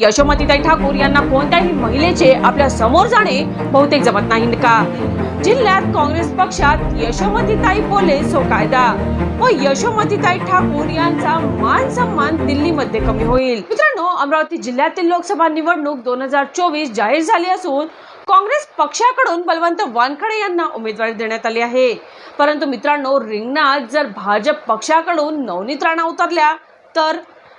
यशोमतीताई ठाकूर यांना कोणत्याही महिलेचे आपल्यासमोर जाणे बहुतेक जमत नाही का? जिल्ह्यात काँग्रेस पक्षात यशोमतीताई बोले सो कायदा. व यशोमतीताई ठाकूर यांचा मान सन्मान दिल्लीमध्ये कमी होईल. मित्रांनो अमरावती जिल्ह्यातील लोकसभा निवडणूक दोन हजार चोवीस जाहीर झाली असून काँग्रेस पक्षाकडून बलवंत वानखडे यांना उमेदवारी देण्यात आली आहे. परंतु मित्रांनो रिंगणात जर भाजप पक्षाकडून नवनीत राणा उतरल्या तर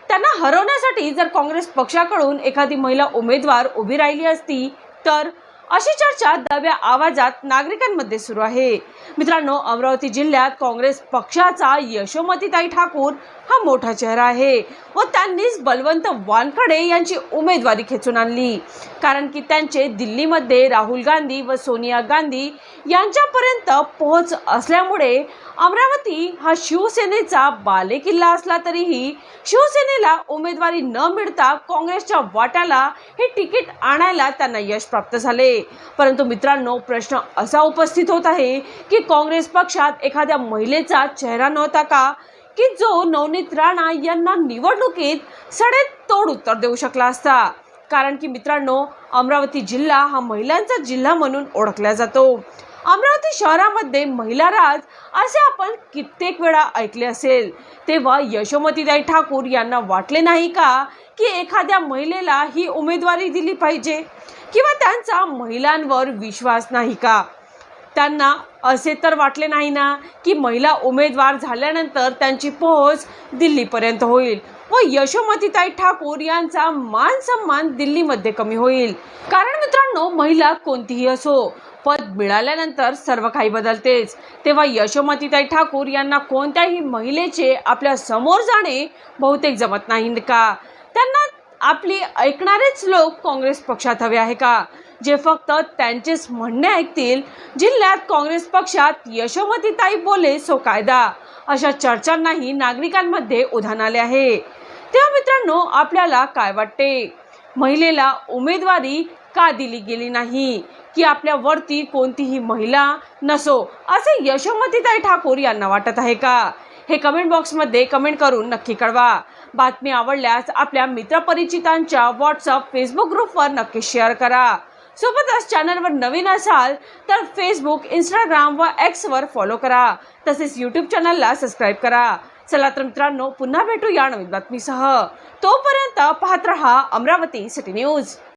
त्यांना हरवण्यासाठी जर काँग्रेस पक्षाकडून एखादी महिला उमेदवार उभी राहिली असती तर अशी चर्चा दव्या आवाजात नागरिकांमध्ये सुरू आहे. मित्रांनो अमरावती जिल्ह्यात काँग्रेस पक्षाचा यशोमतीताई ठाकूर हा मोठा चेहरा आहे व त्यांनीच बलवंत वानखडे यांची उमेदवारी खेचून आणली. कारण की त्यांचे दिल्लीमध्ये राहुल गांधी व सोनिया गांधी यांच्यापर्यंत पोहोच असल्यामुळे अमरावती हा शिवसेनेचा बालेकिल्ला असला तरीही शिवसेनेला उमेदवारी न मिळता काँग्रेसच्या वाट्याला हे तिकीट आणायला त्यांना यश प्राप्त झाले. परंतु मित्रांनो प्रश्न असा उपस्थित होत आहे की काँग्रेस पक्षात एखाद्या महिलेचा चेहरा नव्हता का? की जो नवनीत राणा यांना निवडणुकीत सडेत तोड उत्तर देऊ शकला असता. कारण की मित्रांनो अमरावती जिल्हा हा महिलांचा जिल्हा म्हणून ओळखला जातो. अमरावती शहरामध्ये महिला राज असे आपण कित्येक वेळा ऐकले असेल. तेव्हा यशोमतीताई ठाकूर यांना वाटले नाही का की एखाद्या महिलेला ही उमेदवारी दिली पाहिजे? किंवा त्यांचा महिलांवर विश्वास नाही का? त्यांना असे तर वाटले नाही ना की महिला उमेदवार झाल्यानंतर त्यांची पोहोच दिल्लीपर्यंत होईल. व यशोमतीताई ठाकूर यांचा मान सन्मान दिल्लीमध्ये कमी होईल. कारण मित्रांनो महिला कोणतीही असो पद मिळाल्यानंतर सर्व काही बदलतेच. तेव्हा यशोमतीताई ठाकूर यांना कोणत्याही महिलेचे आपल्यासमोर जाणे बहुतेक जमत नाही का? त्यांना आपली ऐकणारेच लोक काँग्रेस पक्षात हवे आहे का? जे फक्त त्यांचेच म्हणणे ऐकतील. जिल्ह्यात काँग्रेस पक्षात यशोमतीताई बोले सो कायदा. अशा चर्चांनाही नागरिकांमध्ये उधाण आले आहे. तेव्हा मित्रांनो आपल्याला काय वाटते? महिलेला उमेदवारी का दिली गेली नाही? की आपल्या वरती कोणतीही महिला नसो असे यशोमतीताई ठाकूर यांना वाटत आहे का? हे कमेंट बॉक्समध्ये कमेंट करून नक्की कळवा. बातमी आवडल्यास आपल्या मित्रपरिचितांच्या व्हॉट्सअप फेसबुक ग्रुपवर नक्की शेअर करा. सोबतच चॅनलवर नवीन असाल तर फेसबुक इंस्टाग्राम व एक्सवर फॉलो करा. तसेच यूट्यूब चॅनलला सबस्क्राईब करा. चला तर मित्रांनो पुन्हा भेटू या नवीन बातमीसह. तोपर्यंत पाहत रहा अमरावती सिटी न्यूज